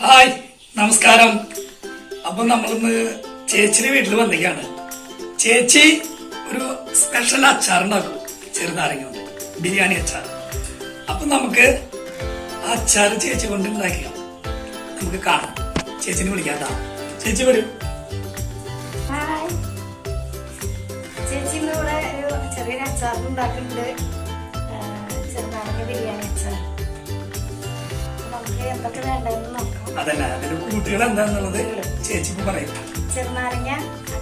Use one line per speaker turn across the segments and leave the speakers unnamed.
Hi നമസ്കാരം. അപ്പൊ നമ്മളിന്ന് ചേച്ചിയുടെ വീട്ടിൽ വന്നിരിക്കാണ് ചേച്ചി ഒരു സ്പെഷ്യൽ അച്ചാർ ഉണ്ടാക്കും ചെറുനാരങ്ങ ബിരിയാണി അച്ചാർ. അപ്പൊ നമുക്ക് ആ അച്ചാർ ചേച്ചി കൊണ്ട് ഉണ്ടാക്കിയ. നമുക്ക് കാണാം. ചേച്ചിനെ വിളിക്കാത്ത ചേച്ചി വരും.
ചേച്ചി ഇവിടെ ചെറിയൊരു അച്ചാർ ഉണ്ടാക്കുന്നുണ്ട്. ചെറുനാരങ്ങ ബിരിയാണി അച്ചാർ.
അതല്ല അതിന്റെ കൂട്ടുകൾ എന്താന്നുള്ളത് ചേച്ചി പറയും.
ചെറുനാരങ്ങ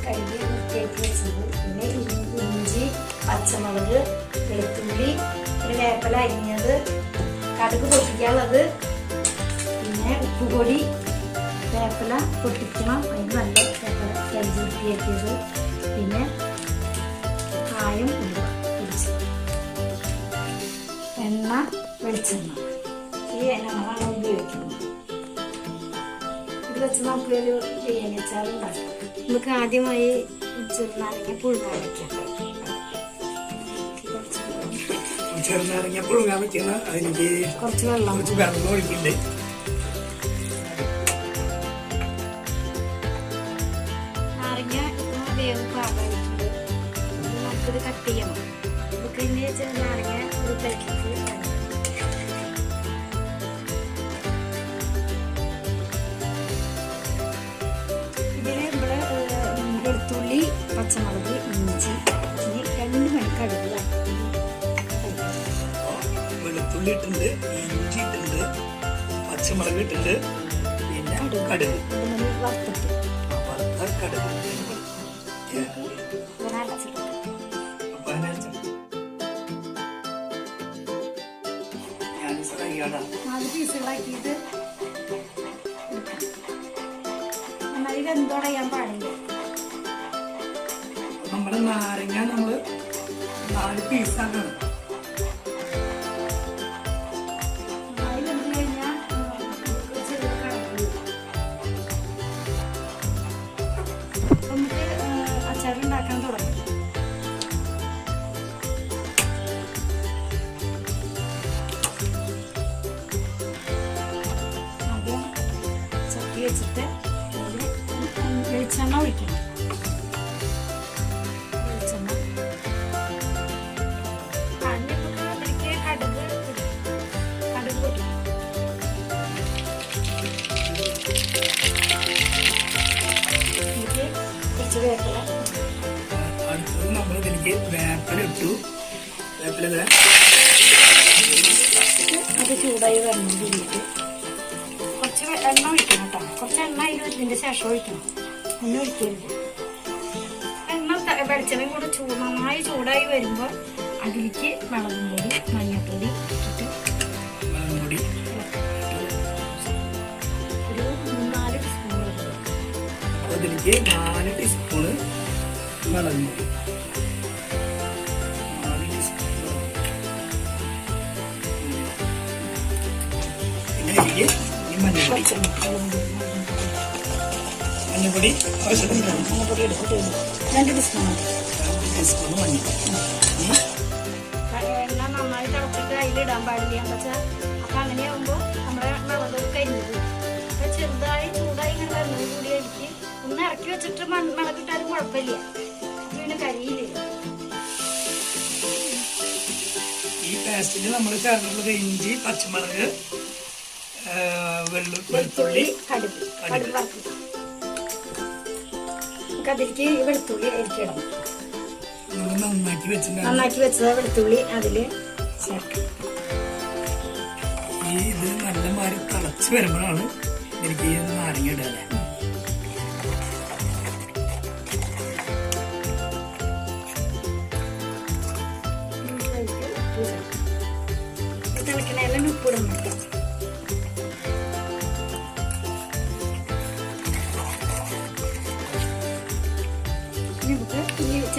കഴുകി വൃത്തിയാക്കി വെച്ചത്. പിന്നെ ഇഞ്ചി പച്ചമുളക് വെളുത്തുള്ളി പിന്നെ വേപ്പല അരിഞ്ഞത്. കടുക് പൊട്ടിക്കാനുള്ളത് പിന്നെ ഉപ്പുപൊടി വേപ്പല പൊട്ടിക്കണം. അതിന് നല്ല വേപ്പല കഴുകി വൃത്തിയാക്കിയത് പിന്നെ കായം പൊടിച്ച് എണ്ണ വെളിച്ചെണ്ണ. ഈ എണ്ണകളാണ് ഉപയോഗിക്കുന്നത് ഇത് വെച്ച് നമുക്കൊരു അച്ചാർ ഉണ്ടാക്കാം നമുക്ക് ആദ്യമായി ചെറുനാരങ്ങ പുഴുങ്ങാൻ വെക്കാം
ചെറുനാരങ്ങ പുഴുങ്ങാൻ പറ്റുന്ന അതിലേക്ക്
കുറച്ച് വെള്ളം.
കുറച്ച് വെള്ളം ഒഴിക്കില്ലേ?
നാരങ്ങ വേവ് നമുക്കിത് കട്ട് ചെയ്യണം. നമുക്ക് ഇതിന്റെ ചെറുനാരങ്ങ ഒരു വെളുത്തുള്ളി
ഇട്ടുണ്ട് ഇഞ്ചി ഇട്ടുണ്ട് പച്ചമുളക് ഇട്ടുണ്ട് പിന്നെ കടുക് വറുത്ത കടുക്.
പീസുകളാക്കിയിട്ട് എടുക്കാം. എന്നാൽ ഇതെന്തോടയാൻ പാടില്ല?
നമ്മുടെ നാരങ്ങ നമ്മൾ നാല് പീസാക്കണം. അടുത്തത് നമ്മൾ ഇതിലേക്ക് വേപ്പില ഇട്ടു. വേപ്പില
അത് ചൂടായി വരണം കുറച്ച് എണ്ണ ഒഴിക്കണം കേട്ടോ. കുറച്ച് എണ്ണ ഇതിന്റെ ശേഷം ഒഴിക്കണം. എണ്ണ ഒഴിക്കരുത്. എണ്ണ വെളിച്ചെണ്ണയും കൂടെ ചൂ നന്നായി ചൂടായി വരുമ്പോൾ അതിലേക്ക് മുളകും പൊടി മഞ്ഞൾപ്പൊടി ഇട്ടിട്ട്
മുളക് പൊടി.
ഒരു മൂന്നാൽ സ്പൂൺ
അതിലേക്ക്. നാല് ടീസ്പൂണ് ടീസ്പൂൺ. പിന്നെ ഇതിലേക്ക് ഈ മഞ്ഞൾപ്പൊടി
വെളിച്ചെണ്ണ, മുളകും പൊടി,
മഞ്ഞൾപ്പൊടി ആവശ്യത്തിന്
ഇടും. രണ്ട് ടീസ്പൂൺ
രണ്ട് ടീസ്പൂണ് മഞ്ഞൾപ്പൊടി ഉം.
എണ്ണ നന്നായി തിളച്ചിട്ട് അതിലിടാൻ പാടില്ല എന്ന് വെച്ചാൽ അപ്പൊ അങ്ങനെയാകുമ്പോൾ നമ്മുടെ മുളക് കരിഞ്ഞത് അപ്പൊ ചെറുതായി ചൂടായി ഇങ്ങനെ വരുന്നത് കൂടി എനിക്ക് ഒന്ന് ഇറക്കി വെച്ചിട്ട് മുളകിട്ടാലും കുഴപ്പമില്ല
ഈ പേസ്റ്റിൽ നമ്മൾ ചേർന്നിട്ടുള്ളത് ഇഞ്ചി പച്ചമുളക് വെളുത്തുള്ളി
നമുക്ക് അതിലേക്ക് വെളുത്തുള്ളി
അരിക്കണം നന്നാക്കി
വെച്ചത് വെളുത്തുള്ളി അതിൽ ചേർക്കാം.
ഈ ഇത് നല്ല മാതിരി തിളച്ച് വരുമ്പോഴാണ് എനിക്ക് നാരങ്ങ ഇടുക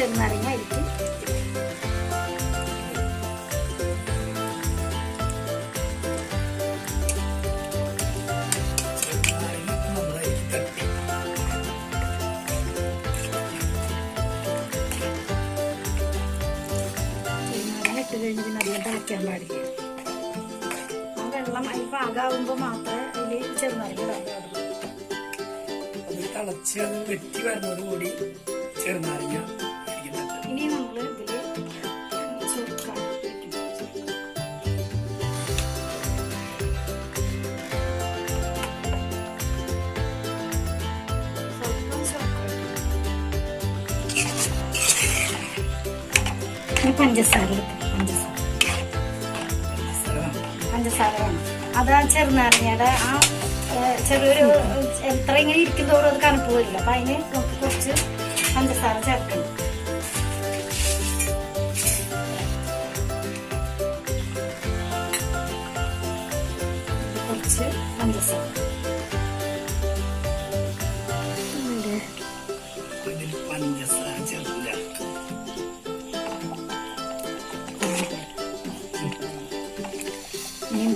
ചെറുനാരങ്ങ
അതിലേക്ക്
ഇട്ട് കഴിഞ്ഞ് പിന്നെ അധികം തിളയ്ക്കാൻ പാടില്ല. ആ വെള്ളം അതിൽ പാകാവുമ്പോൾ മാത്രമേ അതിൽ ചെറുനാരങ്ങ
തിളച്ച് അത് വെറ്റി വരുന്നതോട് കൂടി ചെറുനാരങ്ങ
പഞ്ചസാര. പഞ്ചസാര പഞ്ചസാര വേണം. അത് ആ ചെറുനാരങ്ങയുടെ ആ ചെറിയൊരു എത്ര ഇങ്ങനെ ഇരിക്കുന്നതോറും അത് കണക്ക് വരില്ല അപ്പൊ അതിന് നമുക്ക് കുറച്ച് പഞ്ചസാര ചേർക്കണം. കുറച്ച് പഞ്ചസാര.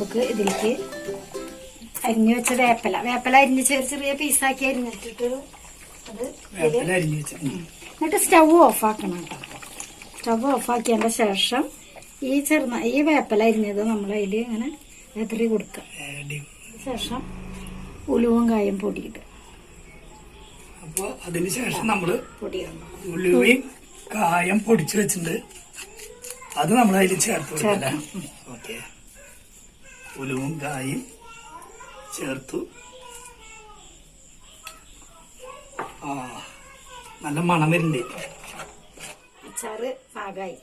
നമുക്ക് ഇതിലേക്ക് അരിഞ്ഞു വെച്ച വേപ്പല. വേപ്പല അരിഞ്ഞ് ചെറിയ ചെറിയ പീസാക്കി അരിഞ്ഞിട്ടിട്ട് അത് എന്നിട്ട് സ്റ്റവ് ഓഫ് ആക്കണം കേട്ടോ. സ്റ്റവ് ഓഫ് ആക്കിയതിന്റെ ശേഷം ഈ ചെറുന ഈ വേപ്പല അരിഞ്ഞത് നമ്മൾ അതിൽ ഇങ്ങനെ എതിരി കൊടുക്കുക. ശേഷം ഉലുവും കായും പൊടിയിടുക.
അപ്പോൾ അതിന് ശേഷം നമ്മൾ
പൊടിയിടണം.
ഉലുവയും കായം പൊടിച്ചു വെച്ചിട്ടുണ്ട്. അത് നമ്മൾ അതിൽ ചേർത്ത് ഓക്കെ. ഉലുവും കായും ചേർത്തു. ആ നല്ല മണം വരുന്നുണ്ട്.
അച്ചാറ് പാകായി.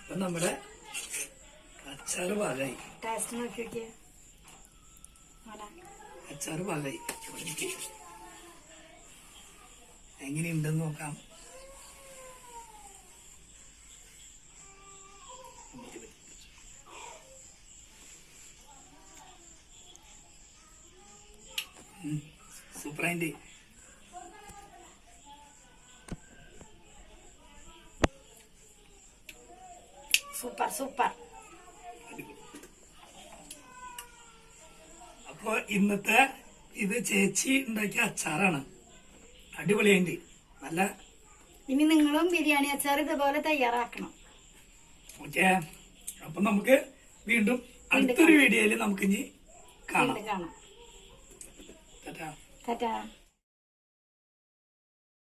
അപ്പൊ നമ്മുടെ അച്ചാറ് പാകായി.
ടേസ്റ്റ് നോക്കി നോക്കിയേ.
അച്ചാറ് പാകായി. എങ്ങനെയുണ്ടെന്ന് നോക്കാം. സൂപ്പറായിട്ട്
സൂപ്പർ സൂപ്പർ.
അപ്പൊ ഇന്നത്തെ ഇത് ചേച്ചി ഉണ്ടാക്കിയ അച്ചാറാണ്. അടിപൊളിയുണ്ട് നല്ല
ഇനി നിങ്ങളും ബിരിയാണി അച്ചാർ ഇതുപോലെ തയ്യാറാക്കണം.
ഓക്കെ. അപ്പൊ നമുക്ക് വീണ്ടും അടുത്തൊരു വീഡിയോയിൽ നമുക്ക് ഇനി കാണാം.
വീണ്ടും കാണാം
ടാറ്റാ
ടാറ്റാ